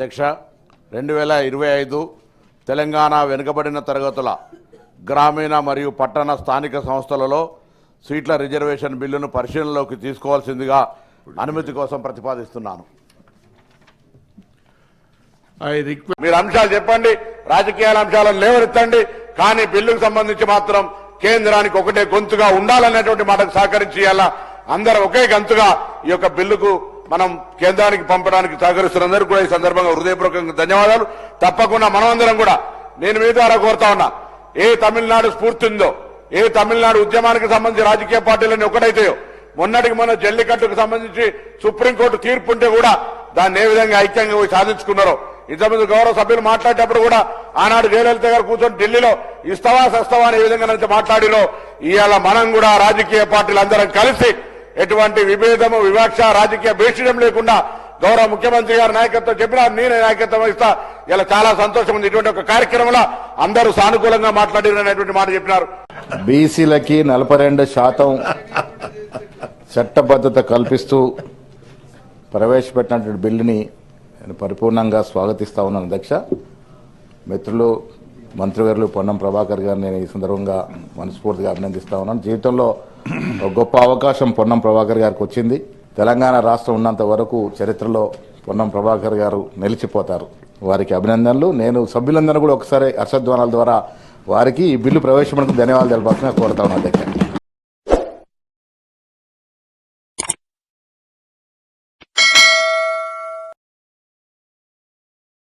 అధ్యక్ష రెండు వేల ఇరవై ఐదు తెలంగాణ వెనుకబడిన తరగతుల గ్రామీణ మరియు పట్టణ స్థానిక సంస్థలలో సీట్ల రిజర్వేషన్ బిల్లును పరిశీలనలోకి తీసుకోవాల్సిందిగా అనుమతి కోసం ప్రతిపాదిస్తున్నాను. మీరు అంశాలు చెప్పండి రాజకీయాల అంశాలను లేవనెత్తండి కానీ బిల్లుకు సంబంధించి మాత్రం కేంద్రానికి ఒకటే గొంతుగా ఉండాలనేటువంటి మాటకు సహకరించి అందరం ఒకే గంతుగా ఈ యొక్క బిల్లుకు మనం కేంద్రానికి పంపడానికి సహకరిస్తున్నందరూ కూడా ఈ సందర్భంగా హృదయపూర్వకంగా ధన్యవాదాలు. తప్పకుండా మనమందరం కూడా నేను మీ ద్వారా కోరుతా ఉన్నా ఏ తమిళనాడు స్ఫూర్తి ఉందో ఏ తమిళనాడు ఉద్యమానికి సంబంధించి రాజకీయ పార్టీలన్నీ ఒకటైతాయో మొన్నటికి మొన్న జల్లికట్టుకు సంబంధించి సుప్రీంకోర్టు తీర్పు ఉంటే కూడా దాన్ని ఏ విధంగా ఐక్యంగా పోయి సాధించుకున్నారో ఇంతకుముందు గౌరవ సభ్యులు మాట్లాడేటప్పుడు కూడా ఆనాడు జయలలిత గారు కూర్చొని ఢిల్లీలో ఇస్తవా సస్తవా అనే విధంగా నుంచి మాట్లాడిలో ఇవాళ మనం కూడా రాజకీయ పార్టీలు అందరం కలిసి ఎటువంటి విభేదము వివక్ష రాజకీయ భేషణం లేకుండా గౌరవ ముఖ్యమంత్రి గారి నాయకత్వం చెప్పినా నేనే నాయకత్వం ఇస్తా ఇలా చాలా సంతోషం ఉంది. ఇటువంటి ఒక కార్యక్రమంలో అందరూ సానుకూలంగా మాట్లాడినటువంటి మాట చెప్పినారు. బీసీలకి నలభై రెండు శాతం చట్టబద్ధత కల్పిస్తూ ప్రవేశపెట్టినటువంటి బిల్లుని నేను పరిపూర్ణంగా స్వాగతిస్తా ఉన్నాను అధ్యక్ష. మిత్రులు మంత్రివర్యులు పొన్నం ప్రభాకర్ గారిని నేను ఈ సందర్భంగా మనస్ఫూర్తిగా అభినందిస్తా ఉన్నాను. జీవితంలో ఒక గొప్ప అవకాశం పొన్నం ప్రభాకర్ గారికి వచ్చింది. తెలంగాణ రాష్ట్రం ఉన్నంత వరకు చరిత్రలో పొన్నం ప్రభాకర్ గారు నిలిచిపోతారు. వారికి అభినందనలు. నేను సభ్యులందరూ కూడా ఒకసారి హర్షధ్వానాల ద్వారా వారికి ఈ బిల్లు ప్రవేశపెట్టుకు ధన్యవాదాలు తెలపాల్సిన కోరుతా ఉన్నాను అధ్యక్ష.